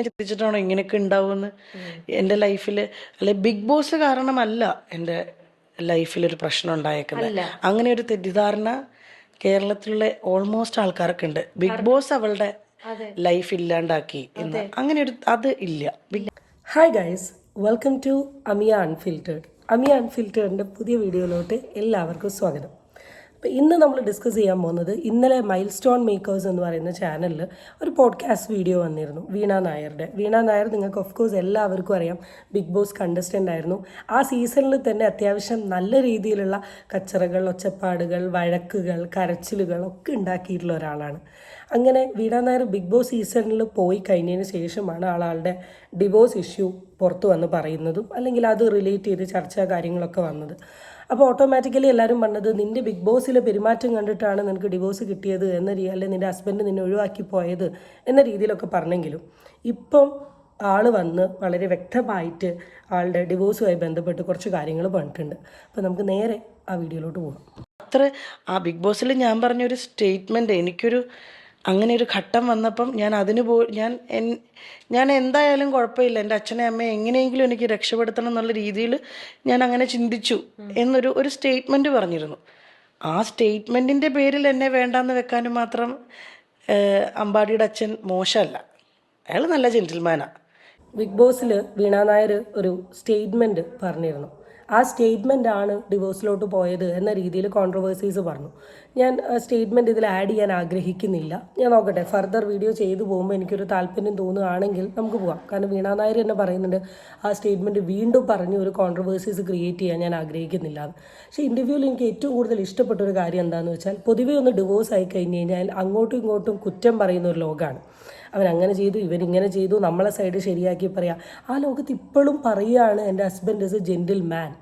ചിന്തിച്ചിട്ടാണോ ഇങ്ങനെയൊക്കെ ഉണ്ടാവുമെന്ന്? എന്റെ ലൈഫിൽ അല്ലെ ബിഗ് ബോസ് കാരണമല്ല എന്റെ ലൈഫിൽ ഒരു പ്രശ്നം ഉണ്ടായേക്കുന്നത്. അങ്ങനെ ഒരു തെറ്റിദ്ധാരണ കേരളത്തിലുള്ള ഓൾമോസ്റ്റ് ആൾക്കാർക്ക് ഉണ്ട്. ബിഗ് ബോസ് അവളുടെ ലൈഫ് ഇല്ലാണ്ടാക്കി എന്ന്. അങ്ങനെ ഒരു അത് ഇല്ല. Hi guys welcome to Amiya unfiltered Amiya അൺഫിൽറ്റേഡിന്റെ പുതിയ വീഡിയോയിലോട്ട് എല്ലാവർക്കും സ്വാഗതം. അപ്പോൾ ഇന്ന് നമ്മൾ ഡിസ്കസ് ചെയ്യാൻ പോകുന്നത് ഇന്നലെ മൈൽ സ്റ്റോൺ മേക്കേഴ്സ് എന്ന് പറയുന്ന ചാനലിൽ ഒരു പോഡ്കാസ്റ്റ് വീഡിയോ വന്നിരുന്നു വീണ നായരുടെ. വീണ നായർ നിങ്ങൾക്ക് ഓഫ് കോഴ്സ് എല്ലാവർക്കും അറിയാം ബിഗ് ബോസ് കണ്ടസ്റ്റന്റ് ആയിരുന്നു. ആ സീസണിൽ തന്നെ അത്യാവശ്യം നല്ല രീതിയിലുള്ള കച്ചറകൾ ഒച്ചപ്പാടുകൾ വഴക്കുകൾ കരച്ചിലുകൾ ഒക്കെ ഉണ്ടാക്കിയിട്ടുള്ള ഒരാളാണ്. അങ്ങനെ വീണ നായർ ബിഗ് ബോസ് സീസണിൽ പോയി കഴിഞ്ഞതിന് ശേഷമാണ് ആളാളുടെ ഡിവോഴ്സ് ഇഷ്യൂ പുറത്തു വന്ന് പറയുന്നതും അല്ലെങ്കിൽ അത് റിലേറ്റ് ചെയ്ത് ചർച്ച കാര്യങ്ങളൊക്കെ വന്നത്. അപ്പോൾ ഓട്ടോമാറ്റിക്കലി എല്ലാവരും പറഞ്ഞത് നിന്റെ ബിഗ് ബോസിലെ പെരുമാറ്റം കണ്ടിട്ടാണ് നിനക്ക് ഡിവോഴ്സ് കിട്ടിയത് എന്ന രീതി അല്ലെങ്കിൽ നിന്റെ ഹസ്ബൻഡ് നിന്നെ ഒഴിവാക്കി പോയത് എന്ന രീതിയിലൊക്കെ പറഞ്ഞെങ്കിലും ഇപ്പം ആൾ വന്ന് വളരെ വ്യക്തമായിട്ട് ആളുടെ ഡിവോഴ്സുമായി ബന്ധപ്പെട്ട് കുറച്ച് കാര്യങ്ങൾ പറഞ്ഞിട്ടുണ്ട്. അപ്പോൾ നമുക്ക് നേരെ ആ വീഡിയോയിലോട്ട് പോകാം. അത്ര ആ ബിഗ് ബോസിൽ ഞാൻ പറഞ്ഞൊരു സ്റ്റേറ്റ്മെന്റ് എനിക്കൊരു അങ്ങനെ ഒരു ഘട്ടം വന്നപ്പം ഞാൻ അതിന് പോ ഞാൻ ഞാൻ എന്തായാലും കുഴപ്പമില്ല. എന്റെ അച്ഛനെ അമ്മയെ എങ്ങനെയെങ്കിലും എനിക്ക് രക്ഷപ്പെടുത്തണം എന്നുള്ള രീതിയിൽ ഞാൻ അങ്ങനെ ചിന്തിച്ചു എന്നൊരു ഒരു സ്റ്റേറ്റ്മെന്റ് പറഞ്ഞിരുന്നു. ആ സ്റ്റേറ്റ്മെന്റിന്റെ പേരിൽ എന്നെ വേണ്ടാന്ന് വെക്കാനും മാത്രം അമ്പാടിയുടെ അച്ഛൻ മോശമല്ല. അയാൾ നല്ല ജെന്റിൽമാനാണ് ബിഗ് ബോസിൽ വീണ നായർ ഒരു സ്റ്റേറ്റ്മെന്റ് പറഞ്ഞിരുന്നു. ആ സ്റ്റേറ്റ്മെന്റ് ആണ് ഡിവോഴ്സിലോട്ട് പോയത് എന്ന രീതിയിൽ കോൺട്രവേഴ്സീസ് പറഞ്ഞു. ഞാൻ സ്റ്റേറ്റ്മെന്റ് ഇതിൽ ആഡ് ചെയ്യാൻ ആഗ്രഹിക്കുന്നില്ല. ഞാൻ നോക്കട്ടെ ഫർദർ വീഡിയോ ചെയ്തു പോകുമ്പോൾ എനിക്കൊരു താല്പര്യം തോന്നുകയാണെങ്കിൽ നമുക്ക് പോകാം. കാരണം വീണ നായർ എന്നെ പറയുന്നുണ്ട് ആ സ്റ്റേറ്റ്മെന്റ് വീണ്ടും പറഞ്ഞ് ഒരു കോൺട്രവേഴ്സീസ് ക്രിയേറ്റ് ചെയ്യാൻ ഞാൻ ആഗ്രഹിക്കുന്നില്ല. പക്ഷേ ഇന്റർവ്യൂവിൽ എനിക്ക് ഏറ്റവും കൂടുതൽ ഇഷ്ടപ്പെട്ട ഒരു കാര്യം എന്താണെന്ന് വെച്ചാൽ പൊതുവേ ഒന്ന് ഡിവോഴ്സ് ആയി കഴിഞ്ഞ് കഴിഞ്ഞാൽ അങ്ങോട്ടും ഇങ്ങോട്ടും കുറ്റം പറയുന്ന ഒരു ലോകമാണ് അവൻ അങ്ങനെ ചെയ്തു ഇവനിങ്ങനെ ചെയ്തു നമ്മളെ സൈഡ് ശരിയാക്കി പറയാം. ആ ലോകത്ത് ഇപ്പോഴും പറയുകയാണ് എന്റെ husband is a gentleman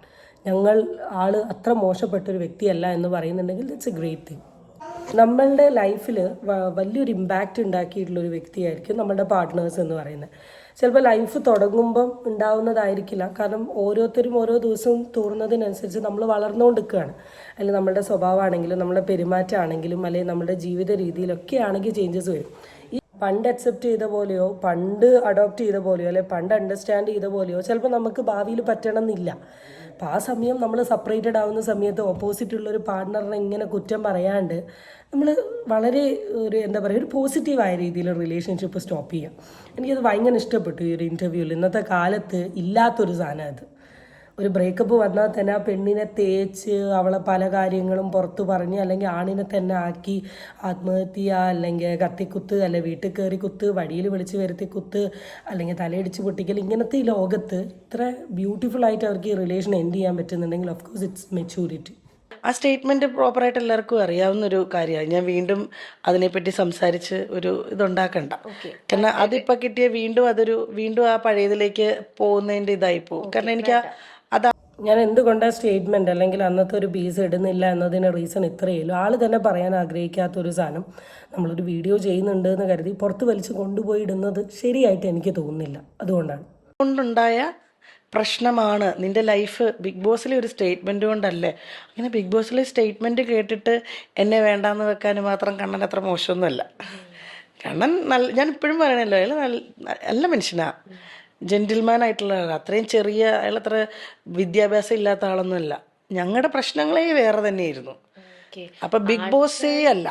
ഞങ്ങൾ ആൾ അത്ര മോശപ്പെട്ട ഒരു വ്യക്തിയല്ല എന്ന് പറയുന്നുണ്ടെങ്കിൽ ഇറ്റ്സ് എ ഗ്രേറ്റ് തിങ് നമ്മളുടെ ലൈഫിൽ വലിയൊരു ഇമ്പാക്റ്റ് ഉണ്ടാക്കിയിട്ടുള്ളൊരു വ്യക്തിയായിരിക്കും നമ്മളുടെ പാർട്ട്നേഴ്സ് എന്ന് പറയുന്നത്. ചിലപ്പോൾ ലൈഫ് തുടങ്ങുമ്പം ഉണ്ടാവുന്നതായിരിക്കില്ല. കാരണം ഓരോരുത്തരും ഓരോ ദിവസവും തോറുന്നതിനനുസരിച്ച് നമ്മൾ വളർന്നുകൊണ്ടിരിക്കുകയാണ്. അല്ലെങ്കിൽ നമ്മളുടെ സ്വഭാവമാണെങ്കിലും നമ്മുടെ പെരുമാറ്റമാണെങ്കിലും അല്ലെങ്കിൽ നമ്മുടെ ജീവിത രീതിയിലൊക്കെ ആണെങ്കിൽ ചേഞ്ചസ് വരും. പണ്ട് അക്സെപ്റ്റ് ചെയ്ത പോലെയോ പണ്ട് അഡോപ്റ്റ് ചെയ്ത പോലെയോ അല്ലെ പണ്ട് അണ്ടർസ്റ്റാൻഡ് ചെയ്ത പോലെയോ ചിലപ്പോൾ നമുക്ക് ഭാവിയിൽ പറ്റണം എന്നില്ല അപ്പം ആ സമയം നമ്മൾ സെപ്പറേറ്റഡ് ആവുന്ന സമയത്ത് ഓപ്പോസിറ്റ് ഉള്ള ഒരു പാർട്ട്ണറിനെ ഇങ്ങനെ കുറ്റം പറയാണ്ട് നമ്മൾ വളരെ ഒരു എന്താ പറയുക ഒരു പോസിറ്റീവായ രീതിയിൽ റിലേഷൻഷിപ്പ് സ്റ്റോപ്പ് ചെയ്യാം. എനിക്കത് ഭയങ്കര ഇഷ്ടപ്പെട്ടു ഈ ഒരു ഇന്റർവ്യൂവിൽ ഇന്നത്തെ കാലത്ത് ഇല്ലാത്തൊരു സാധനം അത്. ഒരു ബ്രേക്കപ്പ് വന്നാൽ തന്നെ ആ പെണ്ണിനെ തേച്ച് അവളെ പല കാര്യങ്ങളും പുറത്തു പറഞ്ഞ് അല്ലെങ്കിൽ ആണിനെ തന്നെ ആക്കി ആത്മഹത്യ അല്ലെങ്കിൽ കത്തിക്കുത്ത് അല്ലെ വീട്ടിൽ കയറി കുത്ത് വഴിയിൽ വിളിച്ച് വരുത്തി കുത്ത് അല്ലെങ്കിൽ തലയിടിച്ച് പൊട്ടിക്കൽ ഇങ്ങനത്തെ ഈ ലോകത്ത് ഇത്ര ബ്യൂട്ടിഫുൾ ആയിട്ട് അവർക്ക് ഈ റിലേഷൻ എൻഡ് ചെയ്യാൻ പറ്റുന്നുണ്ടെങ്കിൽ ഓഫ് കോഴ്സ് ഇറ്റ്സ് മെച്യൂരിറ്റി ആ സ്റ്റേറ്റ്മെന്റ് പ്രോപ്പറായിട്ട് എല്ലാവർക്കും അറിയാവുന്ന ഒരു കാര്യമാണ്. ഞാൻ വീണ്ടും അതിനെപ്പറ്റി സംസാരിച്ച് ഒരു ഇതുണ്ടാക്കണ്ട. കാരണം അതിപ്പോൾ കിട്ടിയ വീണ്ടും അതൊരു വീണ്ടും ആ പഴയതിലേക്ക് പോകുന്നതിന്റെ ഇതായി പോകും. കാരണം എനിക്ക് ആ- അതാ ഞാൻ എന്തുകൊണ്ട് സ്റ്റേറ്റ്മെന്റ് അല്ലെങ്കിൽ അന്നത്തെ ഒരു പീസ് ഇടുന്നില്ല എന്നതിന് റീസൺ ഇത്രയേ ഉള്ളൂ. തന്നെ പറയാൻ ആഗ്രഹിക്കാത്ത ഒരു സാധനം നമ്മളൊരു വീഡിയോ ചെയ്യുന്നുണ്ട് എന്ന് കരുതി പുറത്ത് വലിച്ച് കൊണ്ടുപോയി ഇടുന്നത് ശരിയായിട്ട് എനിക്ക് തോന്നുന്നില്ല. അതുകൊണ്ടാണ്. കൊണ്ടുണ്ടായ പ്രശ്നമാണ്. നിന്റെ ലൈഫ് ബിഗ് ബോസിലെ ഒരു സ്റ്റേറ്റ്മെന്റ് കൊണ്ടല്ലേ? അങ്ങനെ ബിഗ് ബോസിലെ സ്റ്റേറ്റ്മെന്റ് കേട്ടിട്ട് എന്നെ വേണ്ടാന്ന് വെക്കാൻ മാത്രം കണ്ണൻ അത്ര മോശമൊന്നുമല്ല. കണ്ണൻ നല്ല ഞാൻ ഇപ്പോഴും പറയണല്ലോ അയാൾ നല്ല നല്ല ജെന്റിൽമാൻ ആയിട്ടുള്ള ആൾ അത്രയും ചെറിയ അയാൾ അത്ര വിദ്യാഭ്യാസം ഇല്ലാത്ത ആളൊന്നുമല്ല. ഞങ്ങളുടെ പ്രശ്നങ്ങളെ വേറെ തന്നെയായിരുന്നു. അപ്പൊ ബിഗ് ബോസേ അല്ല.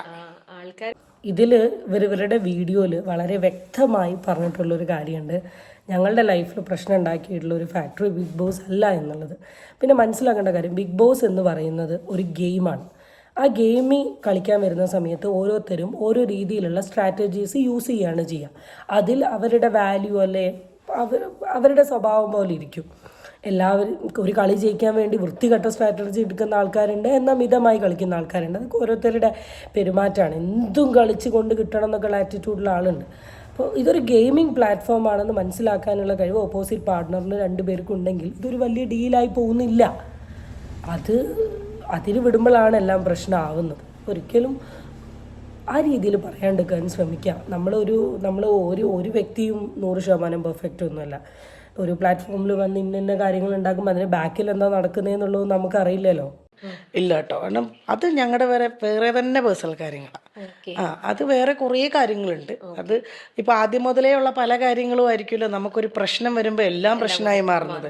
ഇതിൽ ഇവരിവരുടെ ഇവരുടെ വീഡിയോയിൽ വളരെ വ്യക്തമായി പറഞ്ഞിട്ടുള്ളൊരു കാര്യമുണ്ട്. ഞങ്ങളുടെ ലൈഫിൽ പ്രശ്നം ഉണ്ടാക്കിയിട്ടുള്ള ഒരു ഫാക്ടറി ബിഗ് ബോസ് അല്ല എന്നുള്ളത്. പിന്നെ മനസ്സിലാക്കേണ്ട കാര്യം ബിഗ് ബോസ് എന്ന് പറയുന്നത് ഒരു ഗെയിമാണ്. ആ ഗെയിമിൽ കളിക്കാൻ വരുന്ന സമയത്ത് ഓരോരുത്തരും ഓരോ രീതിയിലുള്ള സ്ട്രാറ്റജീസ് യൂസ് ചെയ്യുകയാണ് ചെയ്യുക. അതിൽ അവരുടെ വാല്യൂ അല്ലെ അവർ അവരുടെ സ്വഭാവം പോലെ ഇരിക്കും. എല്ലാവരും ഒരു കളി ജയിക്കാൻ വേണ്ടി വൃത്തികെട്ട സ്ട്രാറ്റജി എടുക്കുന്ന ആൾക്കാരുണ്ട് എന്നാൽ മിതമായി കളിക്കുന്ന ആൾക്കാരുണ്ട്. അതൊക്കെ ഓരോരുത്തരുടെ പെരുമാറ്റമാണ്. എന്തും കളിച്ച് കൊണ്ട് കിട്ടണം എന്നൊക്കെയുള്ള ആറ്റിറ്റ്യൂഡുള്ള ആളുണ്ട്. അപ്പോൾ ഇതൊരു ഗെയിമിംഗ് പ്ലാറ്റ്ഫോം ആണെന്ന് മനസ്സിലാക്കാനുള്ള കഴിവ് ഓപ്പോസിറ്റ് പാർട്ട്ണറിന് രണ്ട് ഉണ്ടെങ്കിൽ ഇതൊരു വലിയ ഡീലായി പോകുന്നില്ല. അത് അതിന് വിടുമ്പോഴാണ് എല്ലാം പ്രശ്നമാവുന്നത്. ഒരിക്കലും ആ രീതിയിൽ പറയാണ്ടിരിക്കാൻ ശ്രമിക്കാം. നമ്മളൊരു നമ്മൾ ഒരു ഒരു വ്യക്തിയും നൂറ് ശതമാനം പെർഫെക്റ്റ് ഒന്നുമല്ല. ഒരു പ്ലാറ്റ്ഫോമിൽ വന്ന് ഇന്ന ഇന്ന കാര്യങ്ങൾ ഉണ്ടാക്കുമ്പോൾ അതിന് ബാക്കിൽ എന്താ നടക്കുന്നതെന്നുള്ളത് നമുക്കറിയില്ലല്ലോ. ഇല്ല കേട്ടോ കാരണം അത് ഞങ്ങളുടെ വേറെ വേറെ തന്നെ പേഴ്സണൽ കാര്യങ്ങളാണ് ഓക്കെ. ആ അത് വേറെ കുറേ കാര്യങ്ങളുണ്ട്. അത് ഇപ്പൊ ആദ്യം മുതലേ ഉള്ള പല കാര്യങ്ങളും ആയിരിക്കുമല്ലോ. നമുക്കൊരു പ്രശ്നം വരുമ്പോൾ എല്ലാം പ്രശ്നമായി മാറുന്നത്.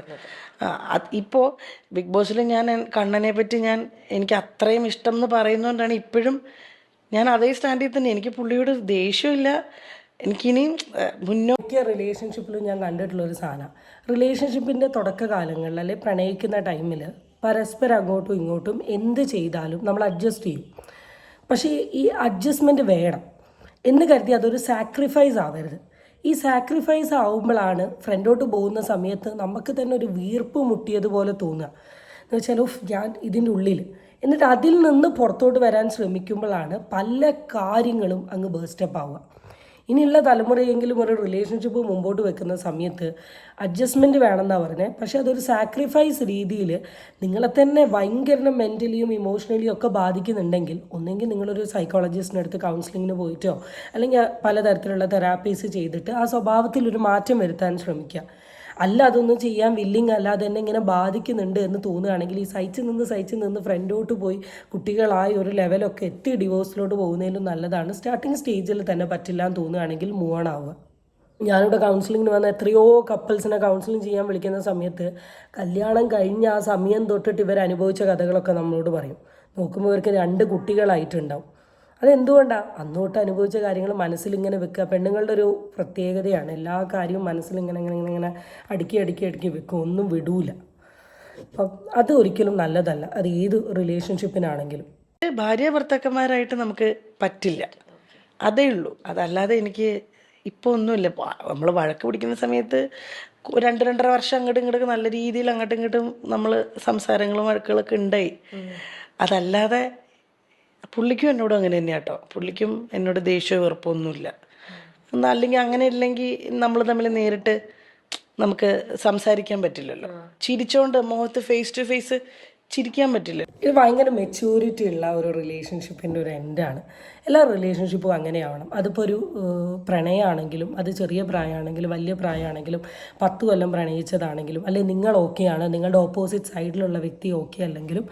ആ ഇപ്പോൾ ബിഗ് ബോസിൽ ഞാൻ കണ്ണനെ പറ്റി ഞാൻ എനിക്ക് അത്രയും ഇഷ്ടം എന്ന് പറയുന്നതുകൊണ്ടാണ് ഇപ്പോഴും ഞാൻ അതേ സ്റ്റാൻഡിൽ തന്നെ. എനിക്ക് പുള്ളിയോട് ദേഷ്യമില്ല. എനിക്കിനിയും എനിക്കിനി മുന്നോക്കിയ റിലേഷൻഷിപ്പിൽ ഞാൻ കണ്ടിട്ടുള്ള ഒരു സാധനം. റിലേഷൻഷിപ്പിന്റെ തുടക്കകാലങ്ങളിൽ അല്ലെ പ്രണയിക്കുന്ന ടൈമിൽ പരസ്പരം അങ്ങോട്ടും ഇങ്ങോട്ടും എന്ത് ചെയ്താലും നമ്മൾ അഡ്ജസ്റ്റ് ചെയ്യും. പക്ഷേ ഈ അഡ്ജസ്റ്റ്മെന്റ് വേണം. എന്ന് കരുതി അതൊരു സാക്രിഫൈസ് ആവരുത്. ഈ സാക്രിഫൈസ് ആവുമ്പോഴാണ് ഫ്രണ്ടോട്ട് പോകുന്ന സമയത്ത് നമുക്ക് തന്നെ ഒരു വീർപ്പ് മുട്ടിയതുപോലെ തോന്നുക. എന്ന് വെച്ചാൽ ഞാൻ ഇതിന്റെ ഉള്ളിൽ എന്നിട്ട് അതിൽ നിന്ന് പുറത്തോട്ട് വരാൻ ശ്രമിക്കുമ്പോഴാണ് പല കാര്യങ്ങളും അങ്ങ് ബേസ്റ്റപ്പ് ആവുക. ഇനിയുള്ള തലമുറയെങ്കിലും ഒരു റിലേഷൻഷിപ്പ് മുമ്പോട്ട് വെക്കുന്ന സമയത്ത് അഡ്ജസ്റ്റ്മെന്റ് വേണമെന്നാണ് പറഞ്ഞത് പക്ഷേ അതൊരു സാക്രിഫൈസ് രീതിയിൽ നിങ്ങളെ തന്നെ ഭയങ്കര മെന്റലിയും ഇമോഷണലിയും ഒക്കെ ബാധിക്കുന്നുണ്ടെങ്കിൽ ഒന്നെങ്കിൽ നിങ്ങളൊരു സൈക്കോളജിസ്റ്റിന്റെ അടുത്ത് കൗൺസിലിങ്ങിന് പോയിട്ടോ അല്ലെങ്കിൽ പലതരത്തിലുള്ള തെറാപ്പീസ് ചെയ്തിട്ട് ആ സ്വഭാവത്തിൽ ഒരു മാറ്റം വരുത്താൻ ശ്രമിക്കുക. അല്ല അതൊന്നും ചെയ്യാൻ വില്ലിങ് അല്ല അതെന്നെ ഇങ്ങനെ ബാധിക്കുന്നുണ്ട് എന്ന് തോന്നുകയാണെങ്കിൽ ഈ സഹിച്ച് നിന്ന് സഹിച്ച് നിന്ന് ഫ്രണ്ടോട്ട് പോയി കുട്ടികളായി ഒരു ലെവലൊക്കെ എത്തി ഡിവോഴ്സിലോട്ട് പോകുന്നതിലും നല്ലതാണ്. സ്റ്റാർട്ടിങ് സ്റ്റേജിൽ തന്നെ പറ്റില്ല എന്ന് തോന്നുകയാണെങ്കിൽ മൂവ് ഓൺ ആവുക. ഞാനിവിടെ കൗൺസിലിങ്ങിന് വന്ന എത്രയോ കപ്പിൾസിനെ കൗൺസിലിംഗ് ചെയ്യാൻ വിളിക്കുന്ന സമയത്ത് കല്യാണം കഴിഞ്ഞ ആ സമയം തൊട്ടിട്ട് ഇവർ അനുഭവിച്ച കഥകളൊക്കെ നമ്മളോട് പറയും. നോക്കുമ്പോൾ ഇവർക്ക് രണ്ട് കുട്ടികളായിട്ടുണ്ടാവും. അതെന്തുകൊണ്ടാണ് അന്നോട്ട് അനുഭവിച്ച കാര്യങ്ങൾ മനസ്സിലിങ്ങനെ വെക്കുക. പെണ്ണുങ്ങളുടെ ഒരു പ്രത്യേകതയാണ്. എല്ലാ കാര്യവും മനസ്സിലിങ്ങനെ ഇങ്ങനെ ഇങ്ങനെ ഇങ്ങനെ അടുക്കി അടുക്കി അടുക്കി വെക്കും. ഒന്നും വിടൂല. അപ്പം അത് ഒരിക്കലും നല്ലതല്ല. അത് ഏത് റിലേഷൻഷിപ്പിനാണെങ്കിലും ഭാര്യ ഭർത്താക്കന്മാരായിട്ട് നമുക്ക് പറ്റില്ല. അതേ ഉള്ളൂ. അതല്ലാതെ എനിക്ക് ഇപ്പോൾ ഒന്നുമില്ല. നമ്മൾ വഴക്ക് പിടിക്കുന്ന സമയത്ത് രണ്ട് രണ്ടര വർഷം അങ്ങോട്ടും ഇങ്ങോട്ടും നല്ല രീതിയിൽ അങ്ങോട്ടും ഇങ്ങോട്ടും നമ്മൾ സംസാരങ്ങളും വഴക്കുകളൊക്കെ ഉണ്ടായി. അതല്ലാതെ പുള്ളിക്കും എന്നോടും അങ്ങനെ തന്നെയാ കേട്ടോ പുള്ളിക്കും എന്നോട് ദേഷ്യമോ വെറുപ്പൊന്നുമില്ല. എന്നാ അല്ലെങ്കിൽ അങ്ങനെ ഇല്ലെങ്കിൽ നമ്മൾ തമ്മിൽ നേരിട്ട് നമുക്ക് സംസാരിക്കാൻ പറ്റില്ലല്ലോ. ചിരിച്ചോണ്ട് മുഖത്ത് ഫേസ് ടു ഫേസ് ചിരിക്കാൻ പറ്റില്ല. ഇത് ഭയങ്കര മെച്യൂരിറ്റി ഉള്ള ഒരു റിലേഷൻഷിപ്പിന്റെ ഒരു എൻഡാണ് എല്ലാ റിലേഷൻഷിപ്പും അങ്ങനെയാവണം. അതിപ്പോൾ ഒരു പ്രണയമാണെങ്കിലും അത് ചെറിയ പ്രായമാണെങ്കിലും വലിയ പ്രായമാണെങ്കിലും പത്ത് കൊല്ലം പ്രണയിച്ചതാണെങ്കിലും അല്ലെങ്കിൽ നിങ്ങൾ ഓക്കെയാണ് നിങ്ങളുടെ ഓപ്പോസിറ്റ് സൈഡിലുള്ള വ്യക്തി ഓക്കെ അല്ലെങ്കിലും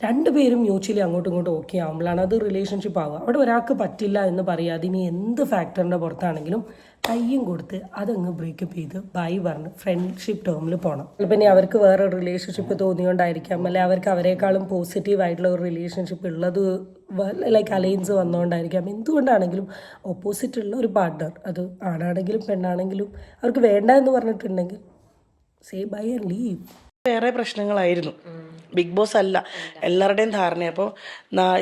രണ്ടുപേരും മ്യൂച്വലി അങ്ങോട്ടും ഇങ്ങോട്ടും ഓക്കെ ആകുമ്പോഴാണ് അത് റിലേഷൻഷിപ്പ് ആവുക. അവിടെ ഒരാൾക്ക് പറ്റില്ല എന്ന് പറയാതെ ഇനി എന്ത് ഫാക്ടറിന്റെ പുറത്താണെങ്കിലും കയ്യും കൊടുത്ത് അതങ്ങ് ബ്രേക്കപ്പ് ചെയ്ത് ബൈ പറഞ്ഞ് ഫ്രണ്ട്ഷിപ്പ് ടേമിൽ പോകണം ചിലപ്പോൾ ഇനി അവർക്ക് വേറെ റിലേഷൻഷിപ്പ് തോന്നിയോണ്ടായിരിക്കാം. അല്ലെ അവർക്ക് അവരെക്കാളും പോസിറ്റീവ് ആയിട്ടുള്ള ഒരു റിലേഷൻഷിപ്പ് ഉള്ളത് ലൈക്ക് അലയൻസ് വന്നുകൊണ്ടായിരിക്കാം എന്തുകൊണ്ടാണെങ്കിലും ഓപ്പോസിറ്റ് ഉള്ള ഒരു പാർട്ട്ണർ അത് ആണാണെങ്കിലും പെണ്ണാണെങ്കിലും അവർക്ക് വേണ്ട എന്ന് പറഞ്ഞിട്ടുണ്ടെങ്കിൽ സേ ബൈ ആൻഡ് ലീവ് വേറെ പ്രശ്നങ്ങളായിരുന്നു. ബിഗ് ബോസ് അല്ല. എല്ലാവരുടെയും ധാരണ അപ്പോൾ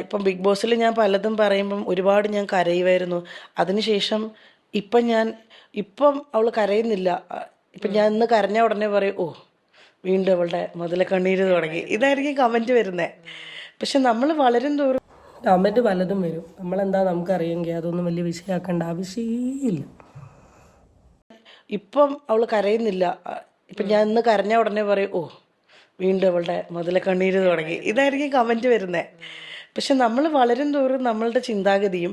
ഇപ്പം ബിഗ് ബോസിൽ ഞാൻ പലതും പറയുമ്പം ഒരുപാട് ഞാൻ കരയുമായിരുന്നു അതിനുശേഷം ഇപ്പം ഞാൻ ഇപ്പം അവൾ കരയുന്നില്ല. ഇപ്പം ഞാൻ ഇന്ന് കരഞ്ഞ ഉടനെ പറയും ഓ വീണ്ടും അവളുടെ മുതല കണ്ണീര് തുടങ്ങി. ഇതായിരിക്കും കമന്റ് വരുന്നത് പക്ഷെ നമ്മൾ വളരും തോറും കമന്റ് പലതും വരും. നമ്മളെന്താ നമുക്കറിയെങ്കിൽ അതൊന്നും വലിയ വിഷയമാക്കേണ്ട ആവശ്യമില്ല ഇപ്പം അവൾ കരയുന്നില്ല. ഇപ്പം ഞാൻ ഇന്ന് കരഞ്ഞ ഉടനെ പറയും ഓ വീണ്ടും അവളുടെ മുതല കണ്ണീര് തുടങ്ങി. ഇതായിരിക്കും കമന്റ് വരുന്നത് പക്ഷെ നമ്മൾ വളരും തോറും നമ്മളുടെ ചിന്താഗതിയും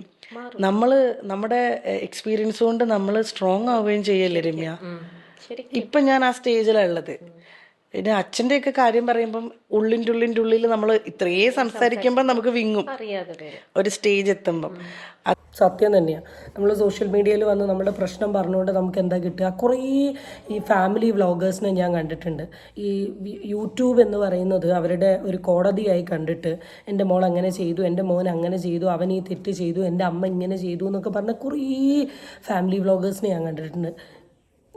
നമ്മൾ നമ്മുടെ എക്സ്പീരിയൻസ് കൊണ്ട് നമ്മൾ സ്ട്രോങ് ആവുകയും ചെയ്യല്ലേ രമ്യ? ഇപ്പൊ ഇപ്പം ഞാൻ ആ സ്റ്റേജിലാണ് ഉള്ളത്. പിന്നെ അച്ഛന്റെയൊക്കെ കാര്യം പറയുമ്പം ഉള്ളിന്റെ ഉള്ളിന്റെ ഉള്ളിൽ നമ്മൾ ഇത്രയേ സംസാരിക്കുമ്പോൾ നമുക്ക് വിങ്ങും. അറിയാതെ ഒരു സ്റ്റേജ് എത്തുമ്പം. സത്യം തന്നെയാണ് നമ്മൾ സോഷ്യൽ മീഡിയയിൽ വന്ന് നമ്മുടെ പ്രശ്നം പറഞ്ഞുകൊണ്ട് നമുക്ക് എന്താ കിട്ടുക? കുറേ ഈ ഫാമിലി വ്ലോഗേഴ്സിനെ ഞാൻ കണ്ടിട്ടുണ്ട്. ഈ യൂട്യൂബ് എന്ന് പറയുന്നത് അവരുടെ ഒരു കോടതിയായി കണ്ടിട്ട് എന്റെ മോൾ അങ്ങനെ ചെയ്തു എന്റെ മോൻ അങ്ങനെ ചെയ്തു അവൻ ഈ തെറ്റ് ചെയ്തു എന്റെ അമ്മ ഇങ്ങനെ ചെയ്തു എന്നൊക്കെ പറഞ്ഞ കുറേ ഫാമിലി വ്ളോഗേഴ്സിനെ ഞാൻ കണ്ടിട്ടുണ്ട്.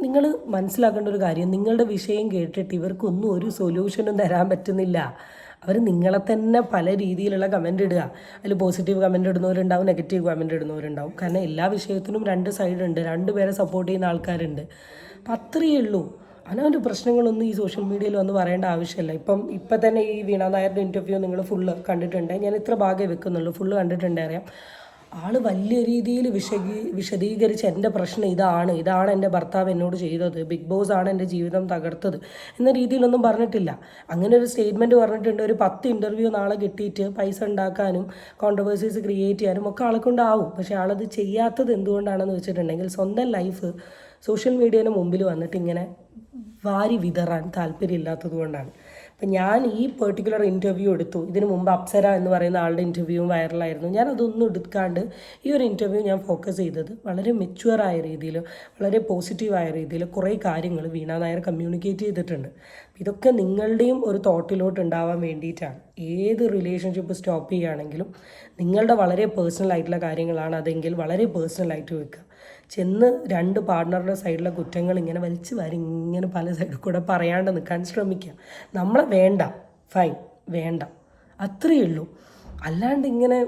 നിങ്ങൾ മനസ്സിലാക്കേണ്ട ഒരു കാര്യം നിങ്ങളുടെ വിഷയം കേട്ടിട്ട് ഇവർക്കൊന്നും ഒരു സൊല്യൂഷനും തരാൻ പറ്റുന്നില്ല. അവർ നിങ്ങളെ തന്നെ പല രീതിയിലുള്ള കമന്റ് ഇടുക. അതിൽ പോസിറ്റീവ് കമന്റ് ഇടുന്നവരുണ്ടാവും നെഗറ്റീവ് കമന്റ് ഇടുന്നവരുണ്ടാവും. കാരണം എല്ലാ വിഷയത്തിനും രണ്ട് സൈഡ് ഉണ്ട് രണ്ട് പേരെ സപ്പോർട്ട് ചെയ്യുന്ന ആൾക്കാരുണ്ട്. അപ്പം അത്രയേ ഉള്ളൂ. അവനവന്റെ പ്രശ്നങ്ങളൊന്നും ഈ സോഷ്യൽ മീഡിയയിൽ വന്ന് പറയേണ്ട ആവശ്യമില്ല. ഇപ്പം ഇപ്പം തന്നെ ഈ വീണ നായരുടെ ഇന്റർവ്യൂ നിങ്ങൾ ഫുള്ള് കണ്ടിട്ടുണ്ട് ഞാൻ ഇത്ര ഭാഗമേ വെക്കുന്നുള്ളൂ. ഫുള്ള് കണ്ടിട്ടുണ്ട് അറിയാം ആൾ വലിയ രീതിയിൽ വിശദീ വിശദീകരിച്ച് എന്റെ പ്രശ്നം ഇതാണ്. ഇതാണ് എന്റെ ഭർത്താവ് എന്നോട് ചെയ്തത്. ബിഗ് ബോസ് ആണ് എന്റെ ജീവിതം തകർത്തത് എന്ന രീതിയിലൊന്നും പറഞ്ഞിട്ടില്ല. അങ്ങനെ ഒരു സ്റ്റേറ്റ്മെന്റ് പറഞ്ഞിട്ടുണ്ട്. ഒരു പത്ത് ഇന്റർവ്യൂ നാളെ കിട്ടിയിട്ട് പൈസ ഉണ്ടാക്കാനും കോൺട്രവേഴ്സീസ് ക്രിയേറ്റ് ചെയ്യാനും ഒക്കെ ആളെ കൊണ്ടാവും. പക്ഷേ ആളത് ചെയ്യാത്തത് എന്തുകൊണ്ടാണെന്ന് വെച്ചിട്ടുണ്ടെങ്കിൽ സ്വന്തം ലൈഫ് സോഷ്യൽ മീഡിയയുടെ മുമ്പിൽ വന്നിട്ട് ഇങ്ങനെ വാരി വിതറാൻ താല്പര്യമില്ലാത്തത് കൊണ്ടാണ്. അപ്പം ഞാൻ ഈ പെർട്ടിക്കുലർ ഇന്റർവ്യൂ എടുത്തു. ഇതിനു മുമ്പ് അപ്സര എന്ന് പറയുന്ന ആളുടെ ഇന്റർവ്യൂവും വൈറലായിരുന്നു ഞാൻ അതൊന്നും എടുക്കാണ്ട് ഈ ഒരു ഇന്റർവ്യൂ ഞാൻ ഫോക്കസ് ചെയ്തത് വളരെ മെച്യൂറായ രീതിയിൽ വളരെ പോസിറ്റീവായ രീതിയിൽ കുറേ കാര്യങ്ങൾ വീണ നായർ കമ്മ്യൂണിക്കേറ്റ് ചെയ്തിട്ടുണ്ട്. ഇതൊക്കെ നിങ്ങളുടെയും ഒരു തോട്ടിലോട്ട് ഉണ്ടാവാൻ വേണ്ടിയിട്ടാണ്. ഏത് റിലേഷൻഷിപ്പ് സ്റ്റോപ്പ് ചെയ്യുകയാണെങ്കിലും നിങ്ങളുടെ വളരെ പേഴ്സണൽ ആയിട്ടുള്ള കാര്യങ്ങളാണ് അതെങ്കിൽ വളരെ പേഴ്സണൽ ആയിട്ട് വെക്കുക. ചെന്ന് രണ്ട് പാർട്ട്ണറുടെ സൈഡിലെ കുറ്റങ്ങൾ ഇങ്ങനെ വലിച്ചു വാരി ഇങ്ങനെ പല സൈഡിൽ കൂടെ പറയാണ്ട് നിൽക്കാൻ ശ്രമിക്കുക നമ്മളെ വേണ്ട. ഫൈൻ വേണ്ട. അത്രയേ ഉള്ളൂ. അല്ലാണ്ട് ഇങ്ങനെ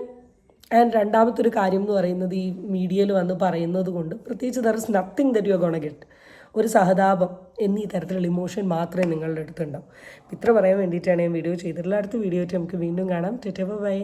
ആൻഡ് രണ്ടാമത്തെ ഒരു കാര്യം എന്ന് പറയുന്നത് ഈ മീഡിയയിൽ വന്ന് പറയുന്നത് കൊണ്ട് പ്രത്യേകിച്ച് there is nothing that you gonna get ഒരു സഹതാപം എന്നീ തരത്തിലുള്ള ഇമോഷൻ മാത്രമേ നിങ്ങളുടെ അടുത്തുണ്ടാവും. ഇത്ര പറയാൻ വേണ്ടിയിട്ടാണ് ഞാൻ വീഡിയോ ചെയ്തിട്ടുള്ള അടുത്ത വീഡിയോ ആയിട്ട് നമുക്ക് വീണ്ടും കാണാം. ടെറ്റ ബൈ